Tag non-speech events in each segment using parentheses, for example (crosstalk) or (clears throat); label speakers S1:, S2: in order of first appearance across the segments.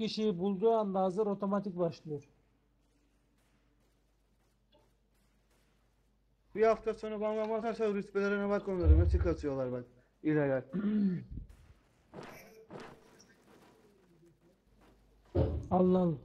S1: kişiyi bulduğu anda hazır otomatik başlıyor.
S2: Bir hafta sonra bam atarsa rütbelerine bak onları nasıl kasıyorlar bak. İlegal. (clears throat)
S1: Allah Allah.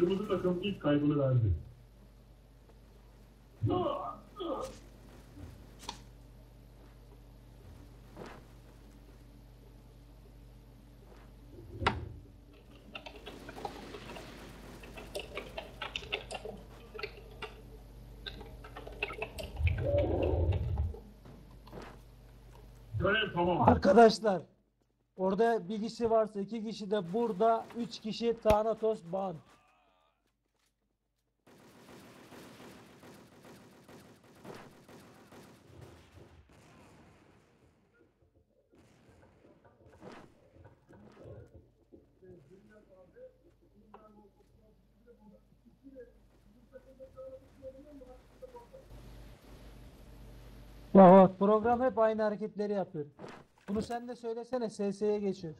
S3: Kırmızı takım ilk kaybını verdi.
S1: Arkadaşlar orada bir kişi varsa iki kişi de burada üç kişi Thanatos ban. Bak bak program hep aynı hareketleri yapıyor. Bunu sen de söylesene SS'ye geçiyor.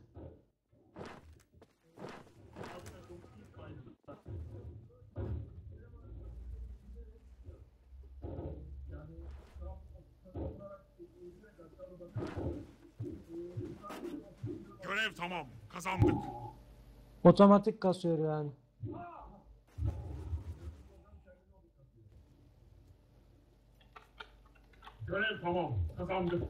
S4: Görev tamam. Kazandık.
S1: Otomatik kasıyor yani.
S3: Görev tamam. Kazandık.